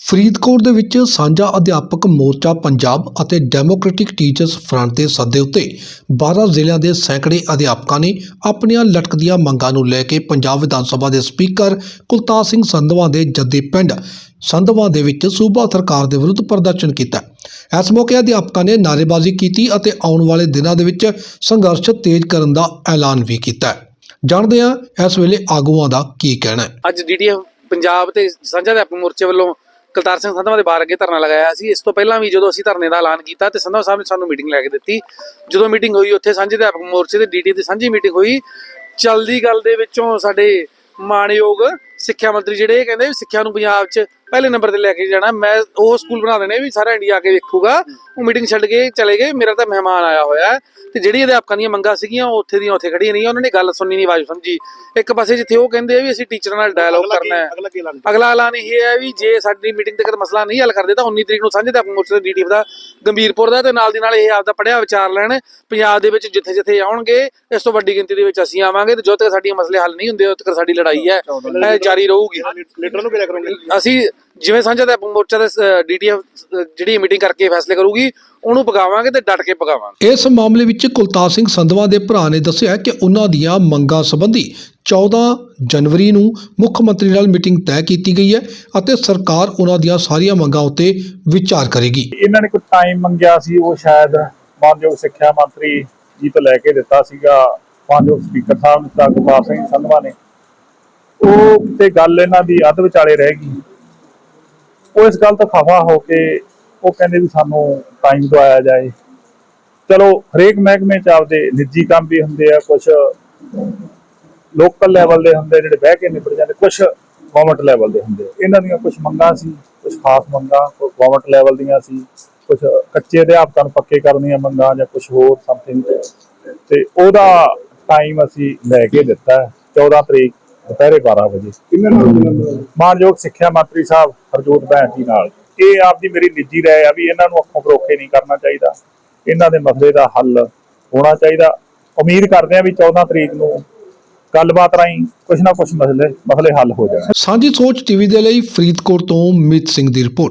ਫਰੀਦਕੋਟ ਦੇ ਵਿੱਚ ਸਾਂਝਾ ਅਧਿਆਪਕ ਮੋਰਚਾ ਪੰਜਾਬ ਅਤੇ ਡੈਮੋਕ੍ਰੈਟਿਕ ਟੀਚਰਸ ਫਰੰਟ ਦੇ ਸੱਦੇ ਉੱਤੇ 12 ਜ਼ਿਲ੍ਹਿਆਂ ਦੇ ਸੈਂਕੜੇ ਅਧਿਆਪਕਾਂ ਨੇ ਆਪਣੀਆਂ ਲਟਕਦੀਆਂ ਮੰਗਾਂ ਨੂੰ ਲੈ ਕੇ ਪੰਜਾਬ ਵਿਧਾਨ ਸਭਾ ਦੇ ਸਪੀਕਰ ਕੁਲਤਾਰ ਸਿੰਘ ਸੰਧਵਾ ਦੇ ਜੱਦੀ ਪਿੰਡ ਸੰਧਵਾ ਦੇ ਵਿੱਚ ਸੂਬਾ ਸਰਕਾਰ ਦੇ ਵਿਰੁੱਧ ਪ੍ਰਦਰਸ਼ਨ ਕੀਤਾ। ਇਸ ਮੌਕੇ ਅਧਿਆਪਕਾਂ ਨੇ ਨਾਅਰੇਬਾਜ਼ੀ ਕੀਤੀ ਅਤੇ ਆਉਣ ਵਾਲੇ ਦਿਨਾਂ ਦੇ ਵਿੱਚ ਸੰਘਰਸ਼ ਤੇਜ਼ ਕਰਨ ਦਾ ਐਲਾਨ ਵੀ ਕੀਤਾ। ਜਾਣਦੇ ਹਾਂ ਇਸ ਵੇਲੇ ਆਗੂਆਂ ਦਾ ਕੀ ਕਹਿਣਾ ਹੈ। ਅੱਜ ਡੀਡੀਐਫ ਪੰਜਾਬ ਤੇ ਸਾਂਝਾ ਅਧਿਆਪਕ ਮੋਰਚੇ ਵੱਲੋਂ ਕਲਤਾਰ ਸਿੰਘ ਸੰਧਵਾ ਦੇ ਬਾਹਰ ਅੱਗੇ ਧਰਨਾ ਲਗਾਇਆ ਸੀ। ਇਸ ਤੋਂ ਪਹਿਲਾਂ ਵੀ ਜਦੋਂ ਅਸੀਂ ਧਰਨੇ ਦਾ ਐਲਾਨ ਕੀਤਾ ਤੇ ਸੰਧਵਾ ਸਾਹਿਬ ਨੇ ਸਾਨੂੰ ਮੀਟਿੰਗ ਲੈ ਕੇ ਦਿੱਤੀ। ਜਦੋਂ ਮੀਟਿੰਗ ਹੋਈ, ਉੱਥੇ ਸਾਂਝੇ ਅਧਿਆਪਕ ਮੋਰਚੇ ਤੇ ਡੀਡੀ ਦੀ ਸਾਂਝੀ ਮੀਟਿੰਗ ਹੋਈ। ਚਲਦੀ ਗੱਲ ਦੇ ਵਿੱਚੋਂ ਸਾਡੇ ਮਾਣਯੋਗ ਸਿੱਖਿਆ ਮੰਤਰੀ ਜਿਹੜੇ ਇਹ ਕਹਿੰਦੇ ਸਿੱਖਿਆ ਨੂੰ ਪੰਜਾਬ 'ਚ ਪਹਿਲੇ ਨੰਬਰ ਤੇ ਲੈ ਕੇ ਜਾਣਾ। ਮੈਂ ਉਹ ਸਕੂਲ ਬਣਾ ਦੇਣੇ ਵੀ ਸਾਰਾ ਇੰਡੀਆ ਆ ਕੇ ਵੇਖੂਗਾ। ਉਹ ਮੀਟਿੰਗ ਛੱਡ ਕੇ ਚਲੇ ਗਏ। ਮੇਰਾ ਤਾਂ ਮਹਿਮਾਨ ਆਇਆ ਹੋਇਆ ਤੇ ਜਿਹੜੀ ਅਧਿਆਪਕਾਂ ਦੀਆਂ ਮੰਗਾਂ ਸੀਗੀਆਂ ਉਹ ਉੱਥੇ ਦੀਆਂ ਉੱਥੇ ਖੜੀਆਂ ਨਹੀਂ ਉਹਨਾਂ ਨੇ ਗੱਲ ਸੁਣਨੀ ਨਹੀਂ ਆਵਾਜ਼ ਸਮਝੀ। ਇੱਕ ਪਾਸੇ ਜਿੱਥੇ ਉਹ ਕਹਿੰਦੇ ਆ ਵੀ ਅਸੀਂ ਟੀਚਰਾਂ ਨਾਲ ਡਾਇਲੋਗ ਕਰਨਾ ਹੈ। ਅਗਲਾ ਐਲਾਨ ਇਹ ਹੈ ਵੀ ਜੇ ਸਾਡੀ ਮੀਟਿੰਗ ਤੱਕ ਮਸਲਾ ਨਹੀਂ ਹੱਲ ਕਰਦੇ ਤਾਂ 19 ਤਰੀਕ ਨੂੰ ਸਾਂਝੇ ਅਧਿਆਪਕ ਮੋਰਚੇ ਦੇ ਡੀਟੀਐਫ ਦਾ ਗੰਭੀਰਪੁਰ ਦਾ ਤੇ ਨਾਲ ਦੀ ਨਾਲ ਇਹ ਆਪਦਾ ਪੜਿਆ ਵਿਚਾਰ ਲੈਣ। ਪੰਜਾਬ ਦੇ ਵਿੱਚ ਜਿੱਥੇ ਜਿੱਥੇ ਆਉਣਗੇ ਇਸ ਤੋਂ ਵੱਡੀ ਗਿਣਤੀ ਦੇ ਵਿੱਚ ਅਸੀਂ ਆਵਾਂਗੇ। ਤੇ ਜਦੋਂ ਤੱਕ ਸਾਡੀਆਂ ਮਸਲੇ ਹੱਲ ਨਹੀਂ ਹੁੰਦੇ ਉਦੋਂ ਤੱਕ ਸਾਡੀ ਲੜਾਈ ਹੈ। ਇਹ ਜਾਰੀ ਰਹੂਗੀ। ਲੀਡਰ ਨੂੰ ਕਿਹਾ ਕਰੋਗੇ? ਅਸੀਂ ਜਿਵੇਂ ਸਾਂਝਾ ਅਧਿਆਪਕ ਮੋਰਚਾ ਦੇ ਡੀਟੀਐਫ ਜਿਹੜੀ ਮੀਟਿੰਗ ਕਰਕੇ ਫੈਸਲੇ ਕਰੂਗੀ ਉਹਨੂੰ ਪਗਾਵਾਂਗੇ ਤੇ ਡਟ ਕੇ ਪਗਾਵਾਂਗੇ ਇਸ ਮਾਮਲੇ ਵਿੱਚ ਕੁਲਤਾਰ ਸਿੰਘ ਸੰਧਵਾ ਦੇ ਭਰਾ ਨੇ ਦੱਸਿਆ ਕਿ ਉਹਨਾਂ ਦੀਆਂ ਮੰਗਾਂ ਸੰਬੰਧੀ 14 ਜਨਵਰੀ ਨੂੰ ਮੁੱਖ ਮੰਤਰੀ ਨਾਲ ਮੀਟਿੰਗ ਤੈਅ ਕੀਤੀ ਗਈ ਹੈ ਅਤੇ ਸਰਕਾਰ ਉਹਨਾਂ ਦੀਆਂ ਸਾਰੀਆਂ ਮੰਗਾਂ ਉੱਤੇ ਵਿਚਾਰ ਕਰੇਗੀ। ਇਹਨਾਂ ਨੇ ਕੋਈ ਟਾਈਮ ਮੰਗਿਆ ਸੀ ਉਹ ਸ਼ਾਇਦ ਮਾਨਯੋਗ ਸਿੱਖਿਆ ਮੰਤਰੀ ਜੀ ਤੋਂ ਲੈ ਕੇ ਦਿੱਤਾ ਸੀਗਾ ਮਾਨਯੋਗ ਸਪੀਕਰ ਸਾਹਿਬ ਨੇ ਤਾਂ ਸਿੰਘ ਸੰਧਵਾ ਨੇ। ਉਹ ਤੇ ਗੱਲ ਇਹਨਾਂ ਦੀ ਅੱਧ ਵਿਚਾਲੇ ਰਹਿ ਗਈ। ਉਹ ਇਸ ਗੱਲ ਤੋਂ ਖਫਾ ਹੋ ਕੇ ਉਹ ਕਹਿੰਦੇ ਵੀ ਸਾਨੂੰ ਟਾਈਮ ਦਵਾਇਆ ਜਾਏ। ਚਲੋ, ਹਰੇਕ ਮਹਿਕਮੇ ਚ ਆਪਦੇ ਨਿੱਜੀ ਕੰਮ ਵੀ ਹੁੰਦੇ ਆ ਕੁਝ ਲੋਕਲ ਲੈਵਲ ਦੇ ਹੁੰਦੇ ਜਿਹੜੇ ਬਹਿ ਕੇ ਨਿਬੜ ਜਾਂਦੇ ਕੁਝ ਗਵਰਨਮੈਂਟ ਲੈਵਲ ਦੇ ਹੁੰਦੇ ਇਹਨਾਂ ਦੀਆਂ ਕੁਝ ਮੰਗਾਂ ਸੀ ਕੁਝ ਖਾਸ ਮੰਗਾਂ ਕੁਝ ਗਵਰਨਮੈਂਟ ਲੈਵਲ ਦੀਆਂ ਸੀ ਕੁਝ ਕੱਚੇ ਅਧਿਆਪਕਾਂ ਨੂੰ ਪੱਕੇ ਕਰਨ ਦੀਆਂ ਮੰਗਾਂ ਜਾਂ ਕੁਝ ਹੋਰ ਸਮਥਿੰਗ ਤੇ ਉਹਦਾ ਟਾਈਮ ਅਸੀਂ ਲੈ ਕੇ ਦਿੱਤਾ। ਹੈ 14 ਤਰੀਕ ਦੁਪਹਿਰੇ 12 ਵਜੇ। ਮਾਨਯੋਗ ਸਿੱਖਿਆ ਮੰਤਰੀ ਸਾਹਿਬ ਹਰਜੋਤ ਬੈਂਸ ਜੀ ਨਾਲ। ਇਹ ਆਪਦੀ ਮੇਰੀ ਨਿੱਜੀ ਰਾਏ ਆ ਵੀ ਇਹਨਾਂ ਨੂੰ ਅੱਖੋਂ ਪਰੋਖੇ ਨਹੀਂ ਕਰਨਾ ਚਾਹੀਦਾ। ਇਹਨਾਂ ਦੇ ਮਸਲੇ ਦਾ ਹੱਲ ਹੋਣਾ ਚਾਹੀਦਾ। ਉਮੀਦ ਕਰਦੇ ਆ ਵੀ 14 ਤਰੀਕ ਨੂੰ ਗੱਲਬਾਤ ਰਾਹੀਂ ਕੁਝ ਨਾ ਕੁਝ ਮਸਲੇ ਮਸਲੇ ਹੱਲ ਹੋ ਜਾਣ। ਸਾਂਝੀ ਸੋਚ ਟੀਵੀ ਦੇ ਲਈ ਫਰੀਦਕੋਟ ਤੋਂ ਮੀਤ ਸਿੰਘ ਦੀ ਰਿਪੋਰਟ।